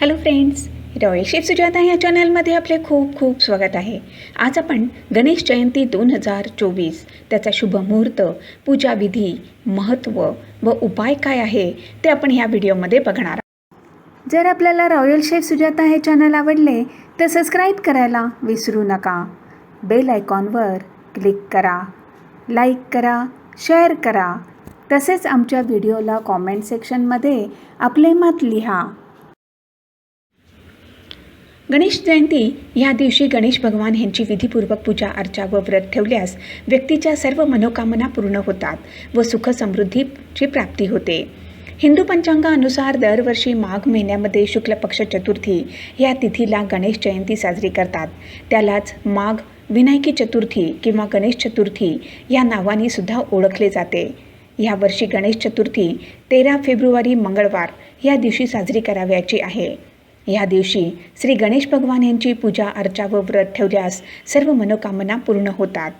Hello friends royal chef Sujata या चॅनलमध्ये आपले खूप खूप स्वागत आहे. आज आपण गणेश जयंती दोन हजार चोवीस त्याचा शुभ मुहूर्त पूजाविधी महत्त्व व उपाय काय आहे ते आपण ह्या व्हिडिओमध्ये बघणार आहोत. जर आपल्याला रॉयल शेफ सुजाता हे चॅनल आवडले तर सबस्क्राईब करायला विसरू नका. बेल आयकॉनवर क्लिक करा लाईक करा शेअर करा. तसेच आमच्या व्हिडिओला कॉमेंट सेक्शनमध्ये आपले मत लिहा. गणेश जयंती या दिवशी गणेश भगवान यांची विधीपूर्वक पूजा अर्चा व व्रत ठेवल्यास व्यक्तीच्या सर्व मनोकामना पूर्ण होतात व सुख समृद्धीची प्राप्ती होते. हिंदू पंचांगानुसार दरवर्षी माघ महिन्यामध्ये शुक्ल पक्ष चतुर्थी या तिथीला गणेश जयंती साजरी करतात. त्यालाच माघ विनायकी चतुर्थी किंवा गणेश चतुर्थी या नावाने सुद्धा ओळखले जाते. यावर्षी गणेश चतुर्थी तेरा फेब्रुवारी मंगळवार या दिवशी साजरी करावयाची आहे. या दिवशी श्री गणेश भगवान यांची पूजा अर्चा व व्रत ठेवल्यास सर्व मनोकामना पूर्ण होतात.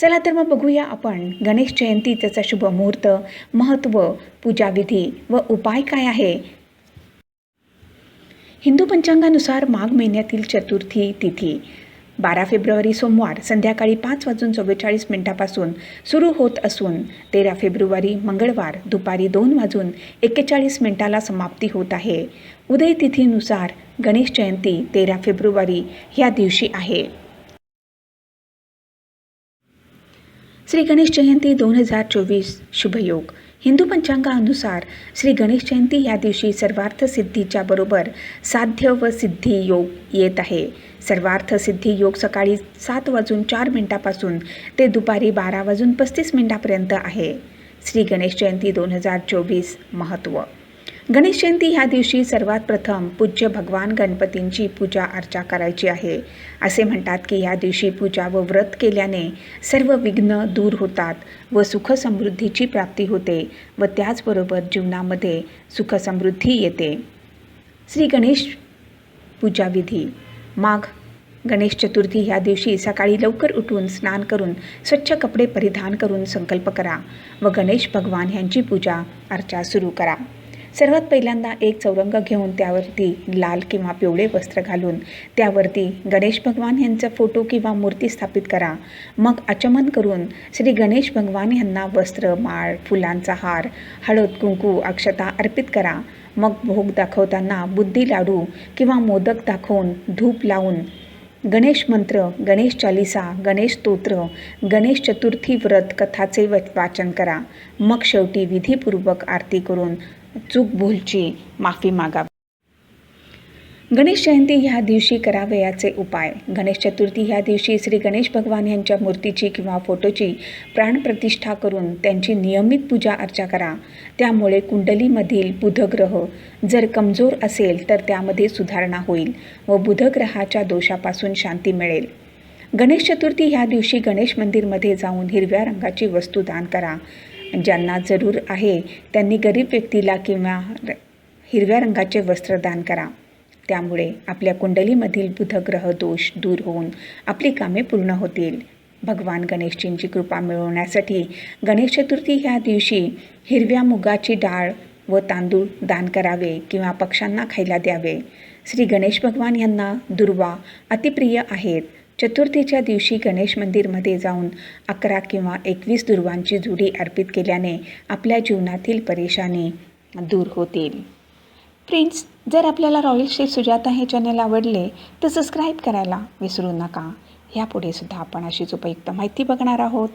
चला तर मग बघूया आपण गणेश जयंती त्याचा शुभ मुहूर्त महत्त्व पूजाविधी व उपाय काय आहे? हिंदू पंचांगानुसार माघ महिन्यातील चतुर्थी तिथी बारा फेब्रुवारी सोमवार संध्याकाळी पाच वाजून चव्वेचाळीस मिनिटापासून सुरू होत असून तेरा फेब्रुवारी मंगळवार दुपारी दोन वाजून एक्केचाळीस मिनिटाला समाप्ती होत आहे. उदय तिथीनुसार गणेश जयंती तेरा फेब्रुवारी ह्या दिवशी आहे. श्री गणेश जयंती दोन हजार चोवीस शुभयोग. हिंदू पंचांगानुसार श्री गणेश जयंती या दिवशी सर्वार्थ सिद्धीच्या बरोबर साध्य व सिद्धी योग येत आहे. सर्वार्थ सिद्धी योग सकाळी सात वाजून चार मिनिटापासून ते दुपारी बारा वाजून पस्तीस मिनिटापर्यंत आहे. श्री गणेश जयंती दोन हजार चोवीस महत्त्व गणेश जयंती ह्या दिवशी सर्वात प्रथम पूज्य भगवान गणपतींची पूजा अर्चा करायची आहे. असे म्हणतात की या दिवशी पूजा व व्रत केल्याने सर्व विघ्न दूर होतात व सुख समृद्धीची प्राप्ती होते व त्याचबरोबर जीवनामध्ये सुख समृद्धी येते. श्री गणेश पूजाविधी माघ गणेश चतुर्थी ह्या दिवशी सकाळी लवकर उठून स्नान करून स्वच्छ कपडे परिधान करून संकल्प करा व गणेश भगवान यांची पूजा अर्चा सुरू करा. सर्वात पहिल्यांदा एक चौरंग घेऊन त्यावरती लाल किंवा पिवळे वस्त्र घालून त्यावरती गणेश भगवान यांचा फोटो किंवा मूर्ती स्थापित करा. मग आचमन करून श्री गणेश भगवान यांना वस्त्र माळ फुलांचा हार हळद कुंकू अक्षता अर्पित करा. मग भोग दाखवताना बुद्धी लाडू किंवा मोदक दाखवून धूप लावून गणेश मंत्र गणेश चालिसा गणेश स्तोत्र गणेश चतुर्थी व्रत कथाचे व- वाचन करा. मग शेवटी विधीपूर्वक आरती करून चूक भूलची माफी मागावी गणेश जयंती ह्या दिवशी करावयाचे उपाय. गणेश चतुर्थी ह्या दिवशी श्री गणेश भगवान यांच्या मूर्तीची किंवा फोटोची प्राणप्रतिष्ठा करून त्यांची नियमित पूजा अर्चा करा. त्यामुळे कुंडलीमधील बुधग्रह जर कमजोर असेल तर त्यामध्ये सुधारणा होईल व बुधग्रहाच्या दोषापासून शांती मिळेल. गणेश चतुर्थी ह्या दिवशी गणेश मंदिरमध्ये जाऊन हिरव्या रंगाची वस्तू दान करा. ज्यांना जरूर आहे त्यांनी गरीब व्यक्तीला किंवा र- हिरव्या रंगाचे वस्त्र दान करा. त्यामुळे आपल्या कुंडलीमधील बुधग्रह दोष दूर होऊन आपली कामे पूर्ण होतील. भगवान गणेशजींची कृपा मिळवण्यासाठी गणेश चतुर्थी ह्या दिवशी हिरव्या मुगाची डाळ व तांदूळ दान करावे किंवा पक्ष्यांना खायला द्यावे. श्री गणेश भगवान यांना दुर्वा अतिप्रिय आहेत. चतुर्थीच्या दिवशी गणेश मंदिरमध्ये जाऊन अकरा किंवा एकवीस दुर्वांची जुडी अर्पित केल्याने आपल्या जीवनातील परेशानी दूर होतील. फ्रेंड्स जर आपल्याला रॉयल शेफ सुजाता हे चॅनल आवडले तर सबस्क्राईब करायला विसरू नका. यापुढे सुद्धा आपण अशीच उपयुक्त माहिती बघणार आहोत.